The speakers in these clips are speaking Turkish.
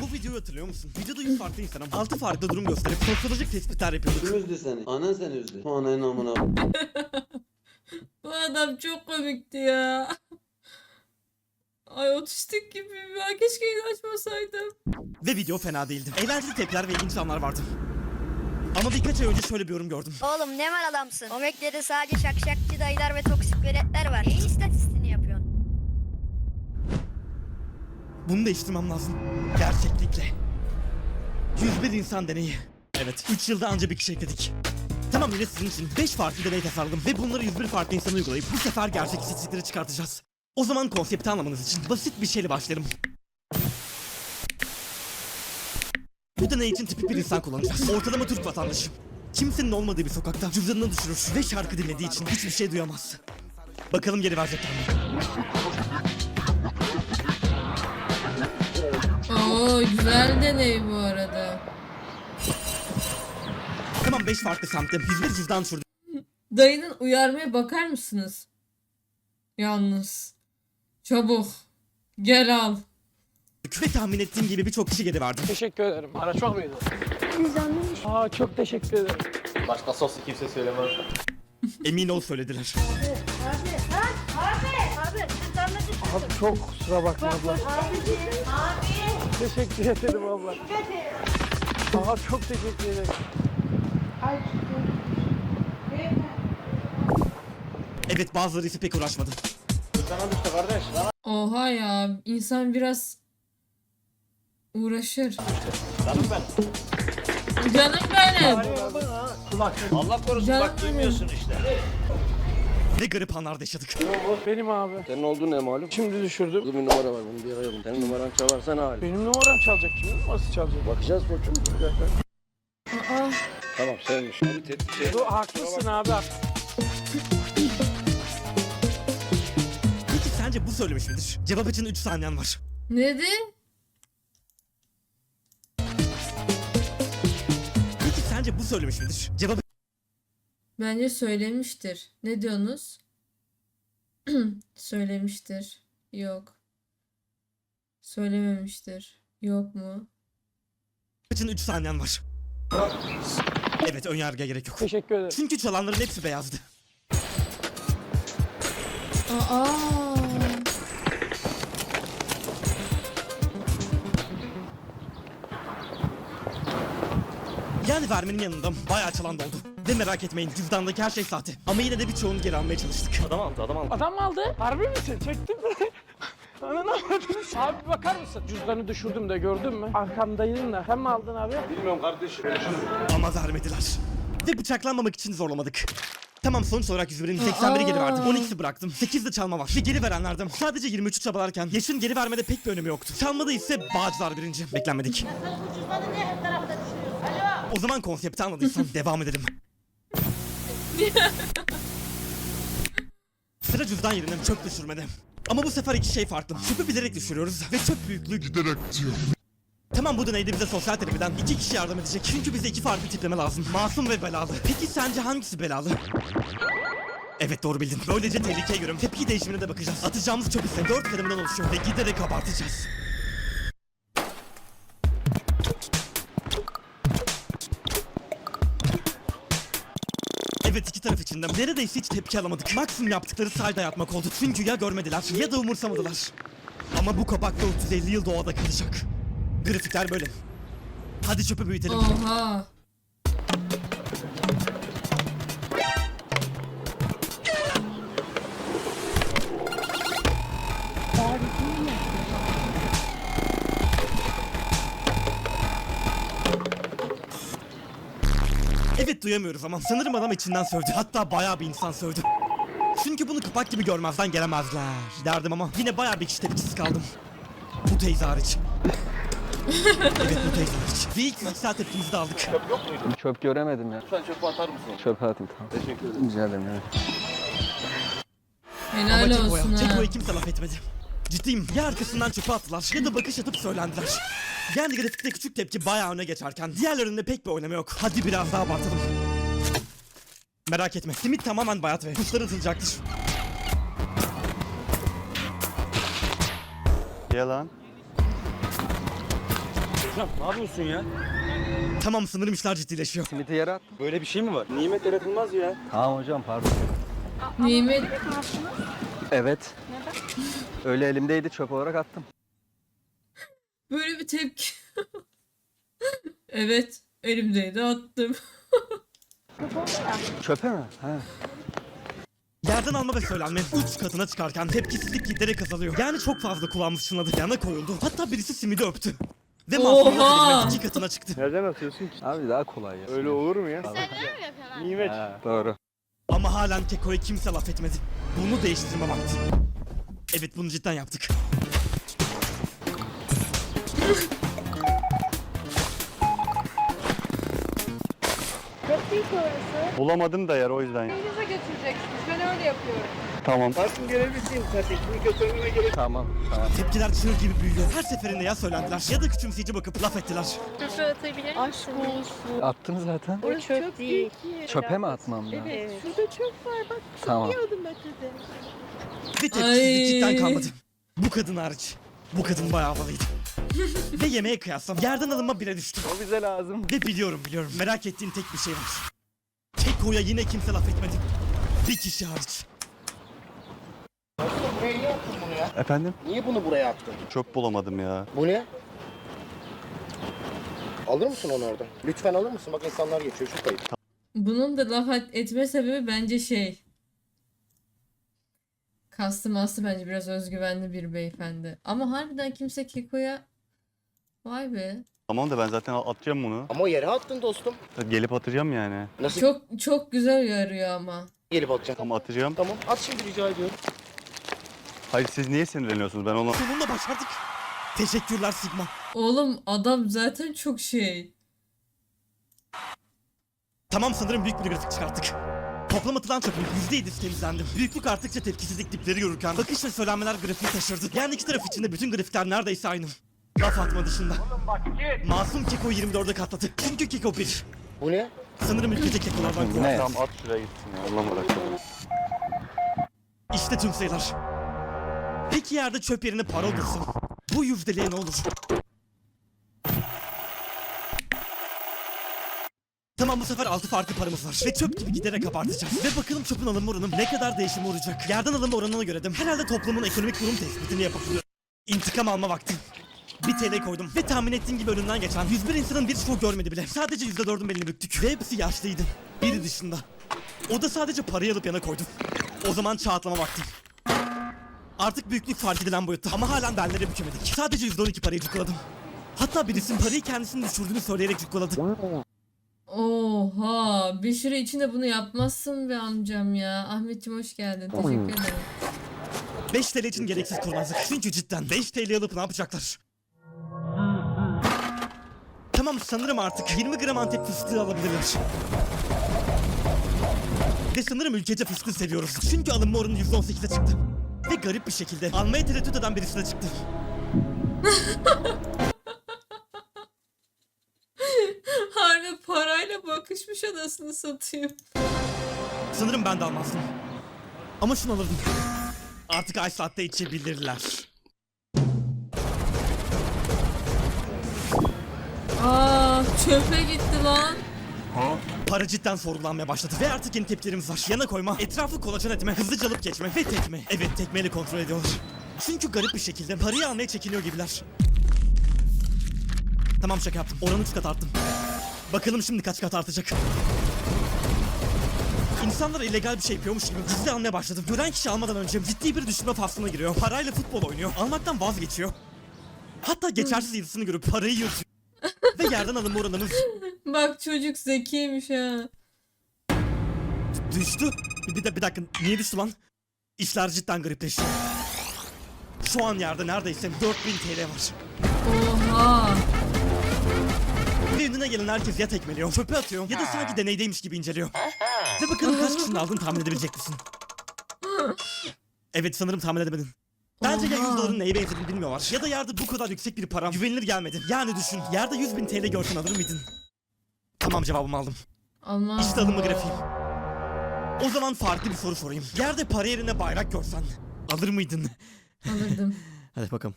Bu videoyu hatırlıyor musun? Videoda 100 farklı insanım. 6 farklı durum gösterip sosyolojik tespitler yapıyorduk. Kim üzdü seni? Anan seni üzdü. Ananın amına. Bu adam çok komikti ya. Ay otistik gibi ya. Keşke açmasaydım. Ve video fena değildi. Eğlenceli tepkiler ve ilginç anlar vardı. Ama birkaç ay önce şöyle bir yorum gördüm. Oğlum ne mal adamsın. Omekleri sadece şakşakçı dayılar ve toksik veletler var. Neyin istatistiğini yapıyorsun? Bunu değiştirmem lazım. Gerçeklikle. 101 insan deneyi. Evet, 3 yılda anca bir kişi ekledik. Tamam yine sizin için 5 farklı deney tasarladım ve bunları 101 farklı insana uygulayıp bu sefer gerçek istatistikleri çıkartacağız. O zaman konsepti anlamanız için basit bir şeyle başlayalım. Bu deney için tipik bir insan kullanacağız. Ortalama Türk vatandaşı. Kimsenin olmadığı bir sokakta cüzdanını düşürür ve şarkı dinlediği için hiçbir şey duyamaz. Bakalım geri verecekler mi? Oo güzel deney bu arada. Tamam 5 farklı semtte 101 cüzdan düşürdük. Dayının uyarmaya bakar mısınız? Yalnız. Çabuk. Gel al. Ve tahmin ettiğim gibi birçok kişi geri verdi. Teşekkür ederim. Araç var mıydı? Aa çok teşekkür ederim. Başka soslu kimse söylemez. Emin ol söylediler. Abi çok kusura bakma abla. Teşekkür ederim abla. Aa çok teşekkür ederim. Evet bazıları ise pek uğraşmadı. Oha ya. insan biraz uğraşır. Canım ben. Canım benim. Allah korusun Canım bak duymuyorsun işte. Ne garip anlarda yaşadık. Benim abi. Senin olduğun ne malum? Şimdi düşürdüm. Burada bir numara var bunu bir arayalım. Senin numaran çalarsa ne hali? Benim numaram çalacak. Kimin numarası çalacak? Bakacağız koçum. Bir dakika. Aa, Tamam sevmiş. Abi tehdit şey. Dur, haklısın abi. Peki sence bu söylemiş midir? Cevap için 3 saniyen var. neydi? Peki sence bu söylemiş midir? Cevap Bence söylemiştir. Ne diyorsunuz? söylemiştir. Yok. Söylememiştir. Yok mu? için 3 saniyen var. Evet ön yargıya gerek yok. Teşekkür ederim. Çünkü çalanların hepsi beyazdı. Aa. Yani vermenin yanında bayağı çalan da oldu. Ve merak etmeyin cüzdandaki her şey sahte. Ama yine de birçoğunu geri almaya çalıştık. Adam aldı adam aldı. Adam mı aldı? Harbi misin? Çektin mi? Ananı Abi bakar mısın? Cüzdanı düşürdüm de gördün mü? Arkamdaydın da. Sen mi aldın abi? Bilmiyorum kardeşim. Ama vermediler. Ve bıçaklanmamak için zorlamadık. Tamam sonuç olarak 101'in 81'i geri verdim. 12'si bıraktım. 8 de çalma var. Ve geri verenlerden sadece 23'ü çabalarken yaşın geri vermede pek bir önemi yoktu. Çalmada ise Bağcılar birinci. Beklenmedik. O zaman konsepti anladıysan devam edelim. Sıra cüzdan yerine çöp düşürmede. Ama bu sefer iki şey farklı. Çöpü bilerek düşürüyoruz ve çöp büyüklüğü giderek artıyor. Tamam bu deneyde bize sosyal terapiden iki kişi yardım edecek. Çünkü bize iki farklı tipleme lazım. Masum ve belalı. Peki sence hangisi belalı? Evet doğru bildin. Böylece tehlikeye göre tepki değişimine de bakacağız. Atacağımız çöp ise dört kademeden oluşuyor ve giderek abartacağız. Taraf için de neredeyse hiç tepki alamadık. Maksimum yaptıkları sahilde yatmak oldu. Çünkü ya görmediler ya da umursamadılar. Ama bu kapak da 350 yıl doğada kalacak. Grafikler böyle. Hadi çöpü büyütelim. Oha. Evet duyamıyoruz ama sanırım adam içinden sövdü. Hatta bayağı bir insan sövdü. Çünkü bunu kapak gibi görmezden gelemezler derdim ama yine bayağı bir kişi tepkisiz kaldım. Bu teyze hariç. evet bu teyze hariç. Ve ilk fiziksel tepkimizi de aldık. Çöp göremedim ya. Lütfen çöpü atar mısın? Çöp atayım tamam. Teşekkür ederim. Rica ederim ya. Helal olsun ha. Ceko'ya kimse laf etmedi. Ciddiyim. Ya arkasından çöpe attılar ya da bakış atıp söylendiler. Yani grafikte küçük tepki bayağı öne geçerken diğerlerinde pek bir oynama yok. Hadi biraz daha abartalım. Merak etme. Simit tamamen bayat ve kuşlar atılacaktır. Yalan. Hocam ne yapıyorsun ya? Tamam sanırım işler ciddileşiyor. Simiti yere at. Böyle bir şey mi var? Nimet yaratılmaz ya. Tamam hocam pardon. Nimet Evet. Öyle elimdeydi çöp olarak attım. böyle bir tepki. evet elimdeydi attım. Çöpe mi? Ha. Yerden alma ve söylenme uç katına çıkarken tepkisizlik giderek azalıyor. Yani çok fazla kullanmış şınadı yana koyuldu. Hatta birisi simidi öptü. Ve Oha! masumiyet iki katına çıktı. Nereden atıyorsun ki? Abi daha kolay ya. Öyle olur mu ya? Nimet. Ha, doğru. Ama halen Keko'ya kimse laf etmedi. Bunu değiştirme vakti. Evet bunu cidden yaptık. Bulamadım da yer o yüzden. Evinize götüreceksiniz. Ben öyle yapıyorum. Tamam. Baktım gelebilirsin. Teknik götürmeme gerek Tamam tamam. Tepkiler çığır gibi büyüyor. Her seferinde ya söylendiler ya da küçümseyici bakıp laf ettiler. Çöpe atabilir Aşk olsun. Attın zaten. O çöp, değil. Çöpe mi atmam lazım? Evet. Şurada çöp var bak. Tamam. Adım ötede. Ve tepkisizlik Ay. cidden kalmadı. Bu kadın hariç. Bu kadın bayağı havalıydı. Ve yemeğe kıyaslam yerden alınma bire düştü. O bize lazım. Ve biliyorum biliyorum merak ettiğin tek bir şey var. Keko'ya yine kimse laf etmedi. Bir kişi hariç. Buraya niye attın bunu ya? Efendim? Niye bunu buraya attın? Çöp bulamadım ya. Bu ne? Alır mısın onu oradan? Lütfen alır mısın? Bak insanlar geçiyor şu kayıt. Bunun da laf et- etme sebebi bence şey. Kastı mastı bence biraz özgüvenli bir beyefendi. Ama harbiden kimse Keko'ya vay be. Tamam da ben zaten atacağım bunu. Ama o yere attın dostum. Gelip atacağım yani. Nasıl Çok çok güzel uyarıyor ama. gelip atacaksın? Tamam atacağım. Tamam at şimdi rica ediyorum. Hayır siz niye sinirleniyorsunuz? Ben ona... Sonunda başardık. Teşekkürler Sigma. Oğlum adam zaten çok şey. Tamam sanırım büyük bir grafik çıkarttık. Toplam atılan çöpün %7'si temizlendi. Büyüklük arttıkça tepkisizlik dipleri görürken bakış ve söylenmeler grafiği taşırdı. Yani iki taraf içinde bütün grafikler neredeyse aynı. Laf atma dışında. Masum Keko 24'e katladı. Çünkü Keko 1. Bu ne? Sanırım ülkece Keko'lardan korktu. ne? Tamam at şuraya gitsin ya. Allah bırak. İşte tüm sayılar. Peki yerde çöp yerine para olursa bu yüzdeliğe ne olur? Tamam bu sefer altı farklı paramız var ve çöp gibi giderek abartacağız. Ve bakalım çöpün alınma oranı ne kadar değişime uğrayacak. Yerden alınma oranına göre de herhalde toplumun ekonomik durum tespitini yapıp intikam alma vakti. Bir TL koydum ve tahmin ettiğin gibi önünden geçen 101 insanın bir çoğu görmedi bile. Sadece %4'ün belini büktük ve hepsi yaşlıydı. Biri dışında. O da sadece parayı alıp yana koydu. O zaman çağatlama vakti. Artık büyüklük fark edilen boyutta ama halen derlere bükemedik. Sadece %12 parayı cukkaladım. Hatta birisinin parayı kendisinin düşürdüğünü söyleyerek cukkaladı. Oha bir süre içinde bunu yapmazsın be amcam ya. Ahmetciğim hoş geldin. Teşekkür ederim. 5 TL için gereksiz kurnazlık. Çünkü cidden 5 TL alıp ne yapacaklar? Tamam sanırım artık 20 gram antep fıstığı alabilirler. Ve sanırım ülkece fıstığı seviyoruz. Çünkü alınma oranı %18'e çıktı. Ve garip bir şekilde almaya tereddüt eden birisi de çıktı. Harbi parayla bakışmış anasını satayım. Sanırım ben de almazdım. Ama şunu alırdım. Artık ay saatte içebilirler. Aa çöpe gitti lan. Para cidden sorgulanmaya başladı ve artık yeni tepkilerimiz var. Yana koyma, etrafı kolaçan etme, hızlıca alıp geçme ve tekme. Evet tekmeyle kontrol ediyorlar. Çünkü garip bir şekilde parayı almaya çekiniyor gibiler. Tamam şaka yaptım. Oranı 3 kat arttım. Bakalım şimdi kaç kat artacak. İnsanlar illegal bir şey yapıyormuş gibi gizli almaya başladı. Gören kişi almadan önce ciddi bir düşünme faslına giriyor. Parayla futbol oynuyor. Almaktan vazgeçiyor. Hatta geçersiz yazısını görüp parayı yırtıyor. Ve yerden alınma oranımız Bak çocuk zekiymiş ha. Düştü. Bir, de, bir dakika niye düştü lan? İşler cidden garipleşti. Şu an yerde neredeyse 4000 TL var. Oha. Ve önüne gelen herkes ya tekmeliyor, çöpe atıyor ya da sanki deneydeymiş gibi inceliyor. Ve bakalım kaç kişinin aldığını tahmin edebilecek misin? Evet sanırım tahmin edemedin. Bence ya 100 doların neye benzediğini bilmiyorlar. Ya da yerde bu kadar yüksek bir param güvenilir gelmedi. Yani düşün yerde 100 bin TL görsen alır mıydın? Tamam cevabımı aldım. Allah. İşte alımı grafiğim. O zaman farklı bir soru sorayım. Yerde para yerine bayrak görsen alır mıydın? Alırdım. Hadi bakalım.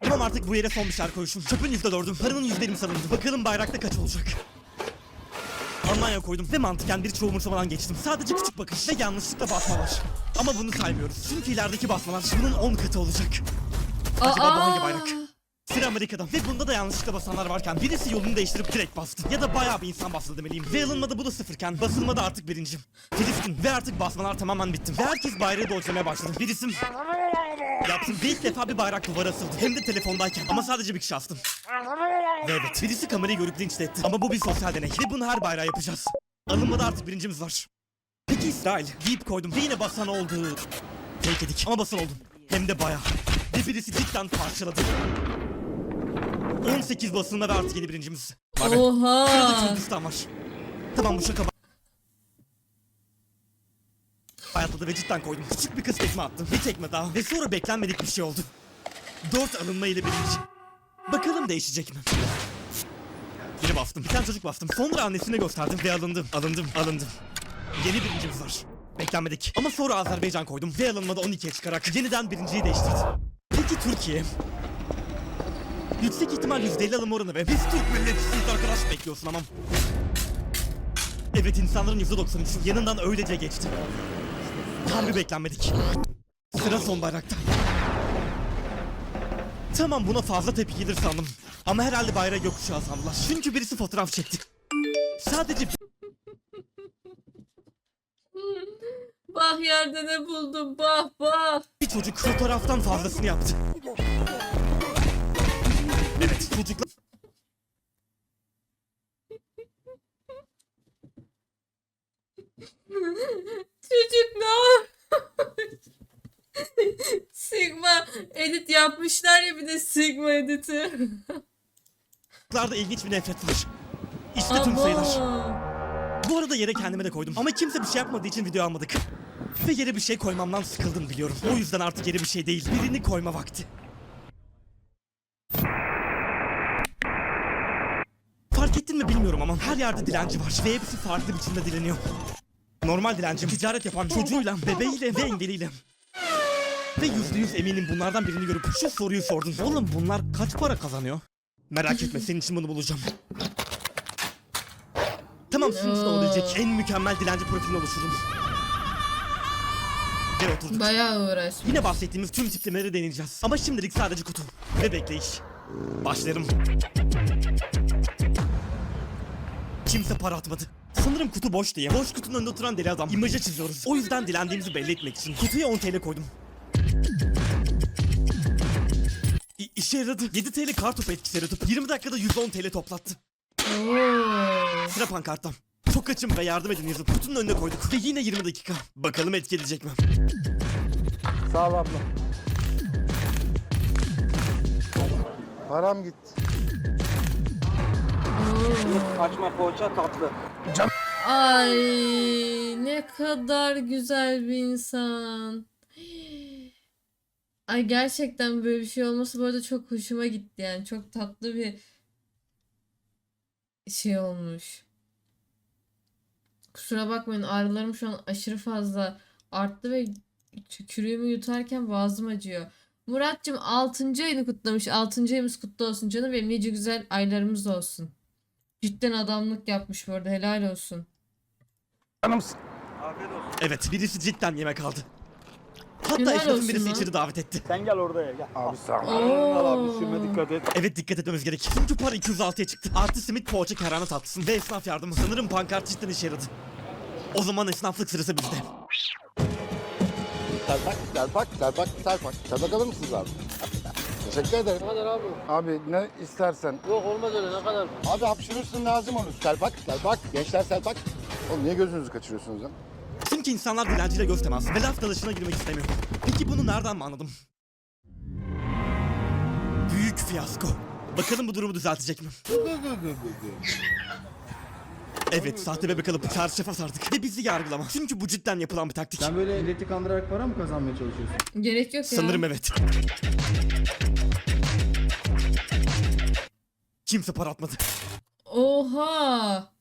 Tamam artık bu yere son bir şarkı koyuşum. Çöpün %4'üm. Paramın %20 sanırım. Bakalım bayrakta kaç olacak? Almanya koydum ve mantıken bir çoğu umursamadan geçtim. Sadece küçük bakış ve yanlışlıkla basma var. Ama bunu saymıyoruz. Çünkü ilerideki basmalar bunun 10 katı olacak. Acaba bu hangi bayrak? Sıra Amerika'da ve bunda da yanlışlıkla basanlar varken birisi yolunu değiştirip direkt bastı. Ya da bayağı bir insan bastı demeliyim. Ve alınmada bu da sıfırken basılmada artık birincim. Filistin ve artık basmalar tamamen bitti. Ve herkes bayrağı dojlamaya başladı. Bir isim yaptım ve ilk defa bir bayrak duvara asıldı. Hem de telefondayken ama sadece bir kişi astım. Ve evet birisi kamerayı görüp linç etti. Ama bu bir sosyal deney ve bunu her bayrağı yapacağız. Alınmada artık birincimiz var. Peki İsrail deyip koydum ve yine basan oldu. Fake edik ama basan oldum. Hem de bayağı. Ve birisi cidden parçaladı. 18 basılma ve artık yeni birincimiz. Var be. Oha. Kürdistan var. Tamam bu şaka Hayatladı ve cidden koydum. Küçük bir kız tekme attım. Bir tekme daha. Ve sonra beklenmedik bir şey oldu. Dört alınma ile birinci. Bakalım değişecek mi? Biri bastım. Bir tane çocuk bastım. Sonra annesine gösterdim ve alındım. Alındım. Alındım. Yeni birincimiz var. Beklenmedik. Ama sonra Azerbaycan koydum ve alınmada 12'ye çıkarak yeniden birinciyi değiştirdi. Peki Türkiye? Yüksek ihtimal %50 alım oranı ve biz Türk milletçisiyiz arkadaş bekliyorsun amam. Evet insanların %93'ü yanından öylece geçti. Tam bir beklenmedik. Sıra son bayrakta. Tamam buna fazla tepki gelir sandım. Ama herhalde bayrağı gökkuşağı sandılar. Çünkü birisi fotoğraf çekti. Sadece Bah yerde ne buldum bah bah. bir çocuk fotoğraftan fazlasını yaptı. Yapmışlar ya bir de Sigma editi. Çocuklarda ilginç bir nefret var. İşte tüm sayılar. Bu arada yere kendime de koydum. Ama kimse bir şey yapmadığı için video almadık. Ve yere bir şey koymamdan sıkıldım biliyorum. O yüzden artık yere bir şey değil. Birini koyma vakti. Fark ettin mi bilmiyorum ama her yerde dilenci var. Ve hepsi farklı biçimde dileniyor. Normal dilenci ticaret yapan çocuğuyla, bebeğiyle ve engeliyle. Ve yüzde yüz eminim bunlardan birini görüp şu soruyu sordun. Oğlum bunlar kaç para kazanıyor? Merak etme senin için bunu bulacağım. Tamam şimdi Oo. olabilecek en mükemmel dilenci profilini oluşturdum. Gel oturduk. Bayağı uğraş. Yine bahsettiğimiz tüm tiplemeleri deneyeceğiz. Ama şimdilik sadece kutu ve bekleyiş. Başlarım. Kimse para atmadı. Sanırım kutu boş diye. Boş kutunun önünde oturan deli adam. İmaja çiziyoruz. O yüzden dilendiğimizi belli etmek için kutuya 10 TL koydum. İ- işe yaradı. 7 TL kartopu etkisi yaratıp 20 dakikada 110 TL toplattı. Sıra pankarttan. Çok açım ve yardım edin yazıp kutunun önüne koyduk. Ve yine 20 dakika. Bakalım etki edecek mi? Sağ ol abla. Param gitti. Açma poğaça tatlı. Ay ne kadar güzel bir insan. Ay gerçekten böyle bir şey olması bu arada çok hoşuma gitti yani çok tatlı bir şey olmuş. Kusura bakmayın ağrılarım şu an aşırı fazla arttı ve tükürüğümü yutarken boğazım acıyor. Muratcığım 6. ayını kutlamış. 6. ayımız kutlu olsun canım benim. Nice güzel aylarımız olsun. Cidden adamlık yapmış bu arada helal olsun. Canımsın. Evet birisi cidden yemek aldı. Hatta Helal olsun birisi lan. içeri davet etti. Sen gel oraya gel. Abi sağ ol. Oo. dikkat et. Evet dikkat etmemiz gerek. Çünkü para 206'ya çıktı. Artı simit poğaça kerane tatlısı ve esnaf yardımı. Sanırım pankart cidden işe yaradı. O zaman esnaflık sırası bizde. Selpak, selpak, selpak, selpak. Selpak alır mısınız abi? Teşekkür ederim. Ne kadar abi? Abi ne istersen. Yok olmaz öyle ne kadar? Abi hapşırırsın lazım olur. Selpak, selpak. Gençler selpak. Oğlum niye gözünüzü kaçırıyorsunuz lan? Çünkü insanlar dilenciyle göz teması ve laf dalaşına girmek istemiyor. Peki bunu nereden mi anladım? Büyük fiyasko. Bakalım bu durumu düzeltecek mi? Evet, sahte bebek alıp çarşafa sardık ve bizi yargılama. Çünkü bu cidden yapılan bir taktik. Sen böyle milleti kandırarak para mı kazanmaya çalışıyorsun? Gerek yok ya. Sanırım evet. Kimse para atmadı. Oha.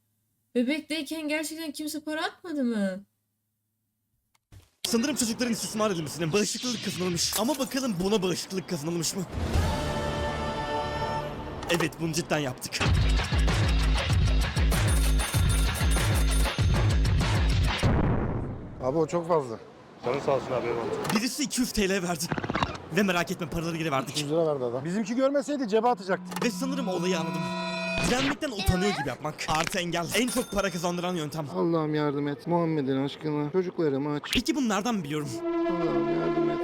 Bebekteyken gerçekten kimse para atmadı mı? Sanırım çocukların istismar edilmesine bağışıklılık kazanılmış. Ama bakalım buna bağışıklılık kazanılmış mı? Evet bunu cidden yaptık. Abi o çok fazla. Canın sağ olsun abi. eyvallah. Birisi 200 TL verdi. Ve merak etme paraları geri verdik. 100 lira verdi adam. Bizimki görmeseydi cebe atacaktı. Ve sanırım olayı anladım. Direnmekten utanıyor gibi yapmak. Artı engel. En çok para kazandıran yöntem. Allah'ım yardım et. Muhammed'in aşkına. Çocuklarımı aç. Peki bunu nereden biliyorum? Allah'ım yardım et.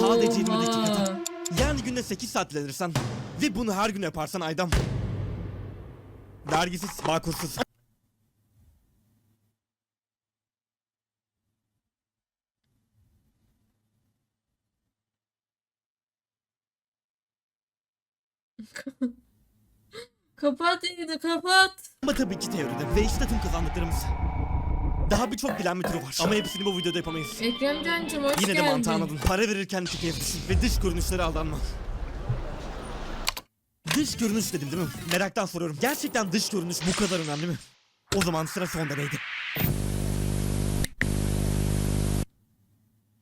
Sadece 20 Oha. dakikada. Yani günde 8 saat dilenirsen ve bunu her gün yaparsan aydam. Vergisiz, bağkursuz. Kapat yayını kapat. Ama tabii ki teoride ve işte tüm kazandıklarımız. Daha birçok bilen türü var. Ama hepsini bu videoda yapamayız. Ekrem Can'cım hoş Yine de geldin. mantığı anladın. Para verirken düşün ve dış görünüşlere aldanma. Dış görünüş dedim değil mi? Meraktan soruyorum. Gerçekten dış görünüş bu kadar önemli mi? O zaman sıra sonda neydi?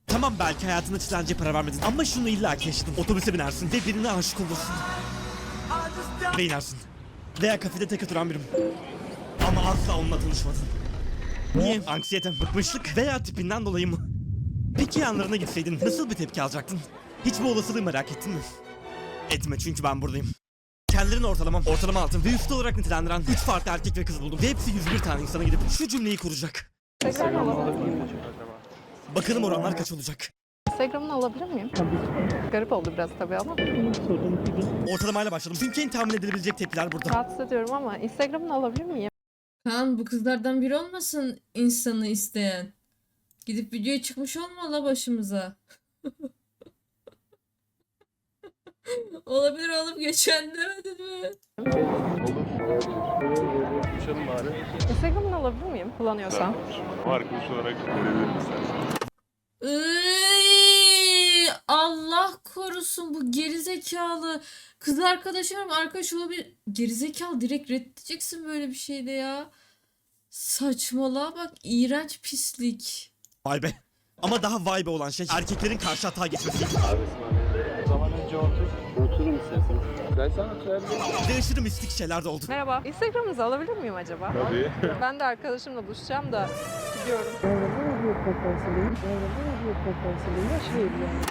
Tamam belki hayatında çitlence para vermedin ama şunu illa ki yaşadın. Otobüse binersin ve birine aşık olursun. Ve inersin. Veya kafede tek oturan birim. Ama asla onunla tanışmadın. Niye? Anksiyete, bıkmışlık veya tipinden dolayı mı? Peki yanlarına gitseydin nasıl bir tepki alacaktın? Hiç bu olasılığı merak ettin mi? Etme çünkü ben buradayım. Kendilerini ortalamam, ortalama altın ve üstü olarak nitelendiren 3 farklı erkek ve kız buldum. Ve hepsi 101 tane insana gidip şu cümleyi kuracak. Bakalım oranlar kaç olacak? Instagram'ını alabilir miyim? Garip oldu biraz tabii ama. Ortalamayla başladım. Çünkü en tahmin edilebilecek tepkiler burada. Rahatsız ediyorum ama Instagram'ını alabilir miyim? Kaan bu kızlardan biri olmasın insanı isteyen. Gidip videoya çıkmış olma la başımıza. Olabilir oğlum geçen demedin mi? Konuşalım bari. Instagram'ını alabilir miyim kullanıyorsan? Arkadaş olarak verebilirim istersen. Allah korusun bu gerizekalı. Kız arkadaşım arkadaş olabilir. Gerizekalı direkt reddedeceksin böyle bir şeyde ya. Saçmalığa bak iğrenç pislik. Vay be. Ama daha vay be olan şey erkeklerin karşı hata geçmesi. O zaman önce otur. Oturun istersen. Ben sana oturabilirim. Ve aşırı mistik şeyler de oldu. Merhaba. Instagram'ınızı alabilir miyim acaba? Tabii. Ben de arkadaşımla buluşacağım da gidiyorum.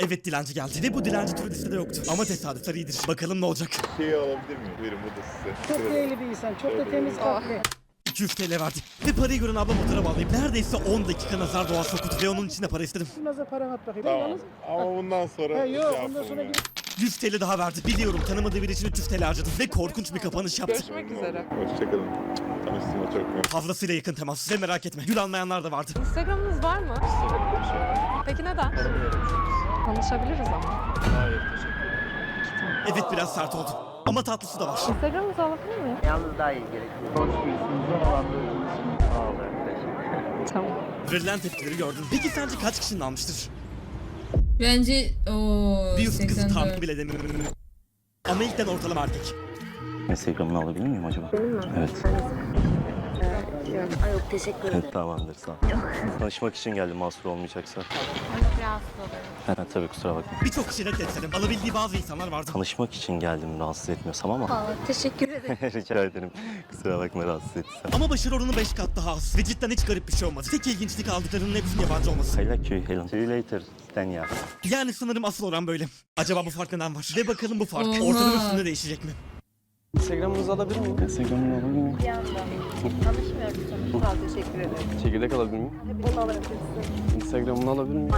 Evet dilenci geldi ve bu dilenci türü listede yoktu. Ama tesadüfler iyidir. Bakalım ne olacak. Şeyi alabilir miyim? Buyurun bu da size. Çok değerli bir insan, çok da temiz kalpli. 200 TL verdi. Ve parayı gören abla motora bağlayıp neredeyse 10 dakika nazar doğa soktu ve onun içine para istedim. Nasıl para at bakayım. Tamam. Yalnız- Ama bundan sonra Ha, yok, şey bundan yapalım sonra ya. 100 TL daha verdi. Biliyorum tanımadığı biri için 300 TL harcadı ve korkunç bir kapanış yaptı. Görüşmek üzere. Hoşçakalın. Tanıştığıma çok memnun Fazlasıyla yakın temas ve merak etme gül almayanlar da vardı. Instagram'ınız var mı? Peki neden? Tanışabiliriz ama. Hayır teşekkür Evet biraz sert oldu. Ama tatlısı da var. Instagram'ınızı alabilir miyim? Yalnız daha iyi gerekiyor. Tamam. Verilen tepkileri gördün. Peki sence kaç kişinin almıştır? Bence o Bir üst kızı tam 84. bile demiyorum. Ama ilkten ortalama erkek. Instagram'ını alabilir miyim acaba? Evet. Ay yok teşekkür ederim. Tamamdır sağ ol. Tanışmak için geldim mahsur olmayacaksa. Ha, tabii kusura bakma. Birçok kişi reddetselim. Alabildiği bazı insanlar vardı. Tanışmak için geldim rahatsız etmiyorsam ama. Valla teşekkür ederim. Rica ederim. Kusura bakma rahatsız ettiysem. Ama başarı oranı 5 kat daha az. Ve cidden hiç garip bir şey olmadı. Tek ilginçlik aldıklarının hepsinin yabancı olması. I like you Helen. See you later. Stenya. Yani sanırım asıl oran böyle. Acaba bu fark neden var? Ve bakalım bu fark ortalama üstünde değişecek mi? Instagram'ınızı alabilir miyim? Instagram'ını alabilir miyim? Bir yandan tanışmıyoruz. Sağ ol, teşekkür ederim. Çekirdek alabilir miyim? Onu alabilirsin. Instagram'ını alabilir miyim?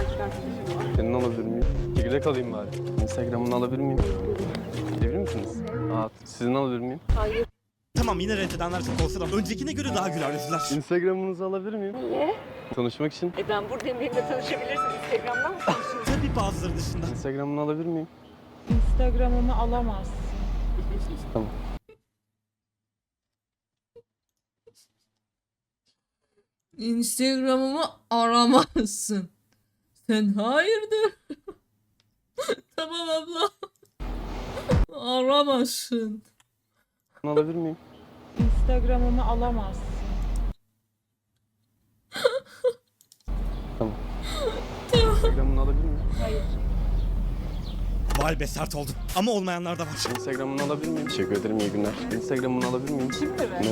Senin alabilir miyim? Çekirdek alayım bari. Instagram'ını alabilir miyim? Evli misiniz? Aa, sizin alabilir miyim? Tamam yine reddedenler çok olsa da öncekine göre daha güler yüzler. Instagram'ınızı alabilir miyim? Niye? Tanışmak için. E ben buradayım. Benimle tanışabilirsin. Instagram'dan mı tanışıyorsun? Tabii bazıları dışında. Instagram'ını alabilir miyim? Instagram'ımı alamazsın. Tamam. Instagram'ımı aramazsın. Sen hayırdır? tamam abla. Aramazsın. Alabilir miyim? Instagram'ımı alamazsın. Instagram'ını alabilir miyim? Hayır. Vay be sert oldu. Ama olmayanlar da var. Instagram'ını alabilir miyim? Teşekkür ederim iyi günler. Instagram'ını alabilir miyim?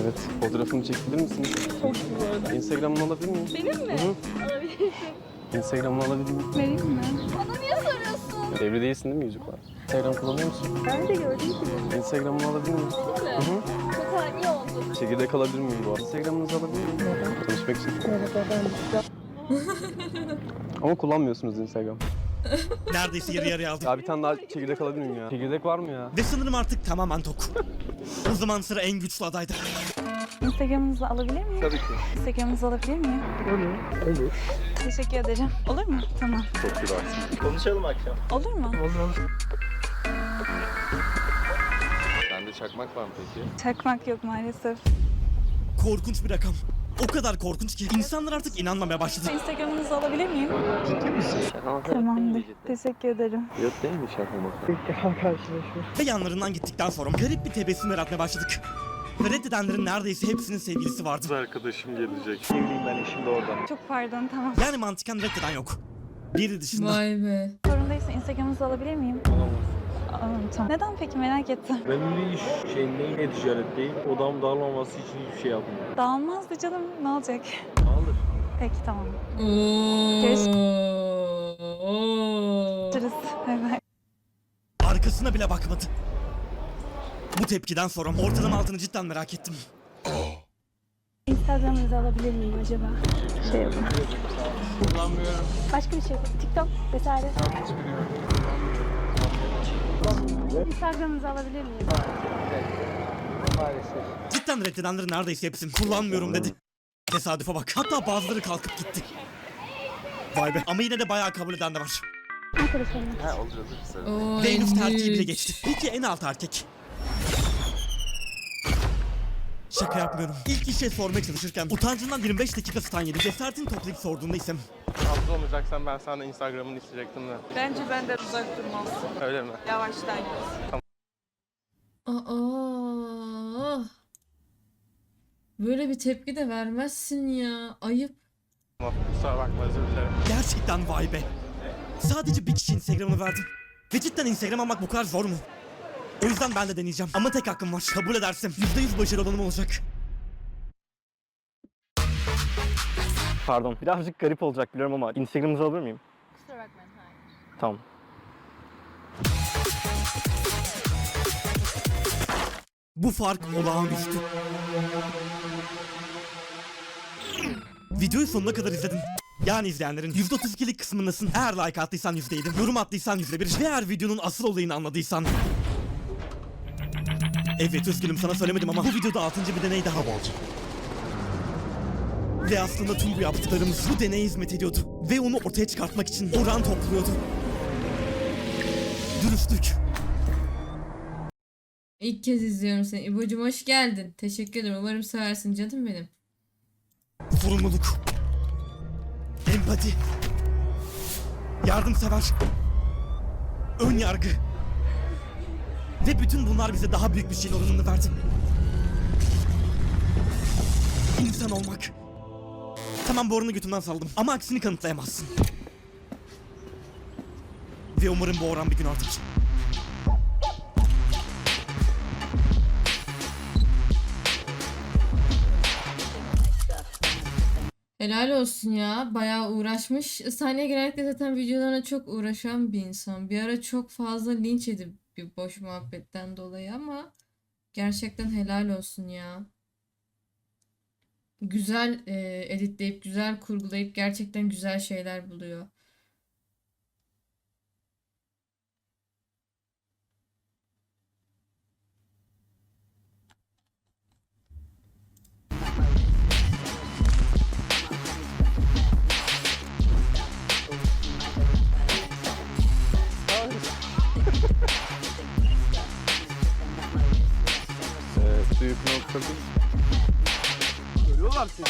Evet. Fotoğrafımı çekilir misiniz? Çok güzel. Instagram'ını alabilir miyim? Benim mi? Alabilirsin. Instagram'ını alabilir miyim? Vereyim mi? Bana niye soruyorsun? Evli değilsin değil mi yüzük var? Instagram kullanıyor musun? Ben de gördüm ki. Instagram'ını alabilir miyim? Hı hı. Çok iyi oldu. Çekirdek alabilir miyim bu arada? Instagram'ınızı alabilir miyim? Tanışmak için. Ama kullanmıyorsunuz Instagram. Neredeyse yarı yarıya aldım. Ya bir tane daha çekirdek alabilir miyim ya? Çekirdek var mı ya? Ve sanırım artık tamamen tok. O zaman sıra en güçlü adayda. Instagram'ınızı alabilir miyim? Tabii ki. Instagram'ınızı alabilir miyim? Olur. Olur. Teşekkür ederim. Olur mu? Tamam. Çok güzelsin. Konuşalım akşam. Olur mu? Sende çakmak var mı peki? Çakmak yok maalesef. Korkunç bir rakam. O kadar korkunç ki insanlar artık inanmamaya başladı. Instagram'ınızı alabilir miyim? Ciddi misin? Tamamdır. Teşekkür ederim. Yok değil mi şaka maka? Ve yanlarından gittikten sonra garip bir tebessüm yaratmaya başladık. Ve reddedenlerin neredeyse hepsinin sevgilisi vardı. Arkadaşım gelecek. Evliyim ben eşim de orada. Çok pardon tamam. Yani mantıken reddeden yok. Biri dışında. Vay be. Sorun değilse Instagram'ınızı alabilir miyim? Aa, tamam. Neden peki merak ettim. Ben bir iş şeyindeyim, e-ticaretteyim. Odam dağılmaması için hiçbir şey yapmıyorum. Dağılmazdı canım. Ne olacak? Alır. Peki tamam. Oo. Görüşürüz. Bay bay. Arkasına bile bakmadı. Bu tepkiden sonra ortalama altını cidden merak ettim. Instagram'ınızı alabilir miyim acaba? Şey yapın. Kullanmıyorum. Başka bir şey. TikTok vesaire. Instagram'ınızı alabilir miyim? Maalesef. Cidden reddedenlerin neredeyse hepsi kullanmıyorum dedi. Tesadüfe bak. Hatta bazıları kalkıp gitti. Vay be. Ama yine de bayağı kabul eden de var. Arkadaşlarım. Ha olur olur. Oo, Ve en üst erkeği bile geçti. Peki en alt erkek? Şaka yapmıyorum. İlk işe sormaya çalışırken utancından 25 dakika stun yedi. Cesaretini toplayıp sorduğunda ise Rahatsız olmayacaksan ben sana Instagram'ını isteyecektim de. Bence benden uzak durmalısın. Öyle mi? Yavaştan git. Aa. Böyle bir tepki de vermezsin ya. Ayıp. Kusura bakma özür dilerim. gerçekten vay be. Sadece bir kişi Instagram'ı verdim. Ve cidden Instagram almak bu kadar zor mu? O yüzden ben de deneyeceğim. Ama tek hakkım var. Kabul edersem %100 başarılı olanım olacak. Pardon. Birazcık garip olacak biliyorum ama Instagram'ınızı alabilir miyim? Kusura bakmayın. Hayır. Tamam. Bu fark olağanüstü. Videoyu sonuna kadar izledin. Yani izleyenlerin %32'lik kısmındasın. Eğer like attıysan %7, yorum attıysan %1 ve eğer videonun asıl olayını anladıysan... Evet üzgünüm sana söylemedim ama bu videoda 6. bir deney daha var. Ve aslında tüm bu yaptıklarımız bu deneye hizmet ediyordu. Ve onu ortaya çıkartmak için oran topluyordu. Dürüstlük, İlk kez izliyorum seni. İbo'cum hoş geldin. Teşekkür ederim. Umarım seversin canım benim. sorumluluk, empati, yardımsever, ön yargı ve bütün bunlar bize daha büyük bir şeyin oranını verdi. İnsan olmak. Tamam bu oranı götümden saldım ama aksini kanıtlayamazsın. Ve umarım bu oran bir gün artar. Helal olsun ya. Bayağı uğraşmış. Saniye genellikle zaten videolarına çok uğraşan bir insan. Bir ara çok fazla linç edip bir boş muhabbetten dolayı ama gerçekten helal olsun ya. Güzel e, editleyip, güzel kurgulayıp gerçekten güzel şeyler buluyor. Noktadır. Görüyorlar seni.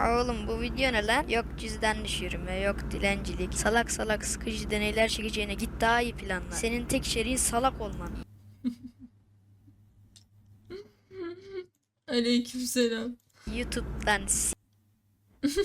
Oğlum bu video ne lan? Yok cüzdan düşürme, yok dilencilik. Salak salak sıkıcı deneyler çekeceğine git daha iyi planla. Senin tek şerin salak olman. Aleykümselam. YouTube'dan s-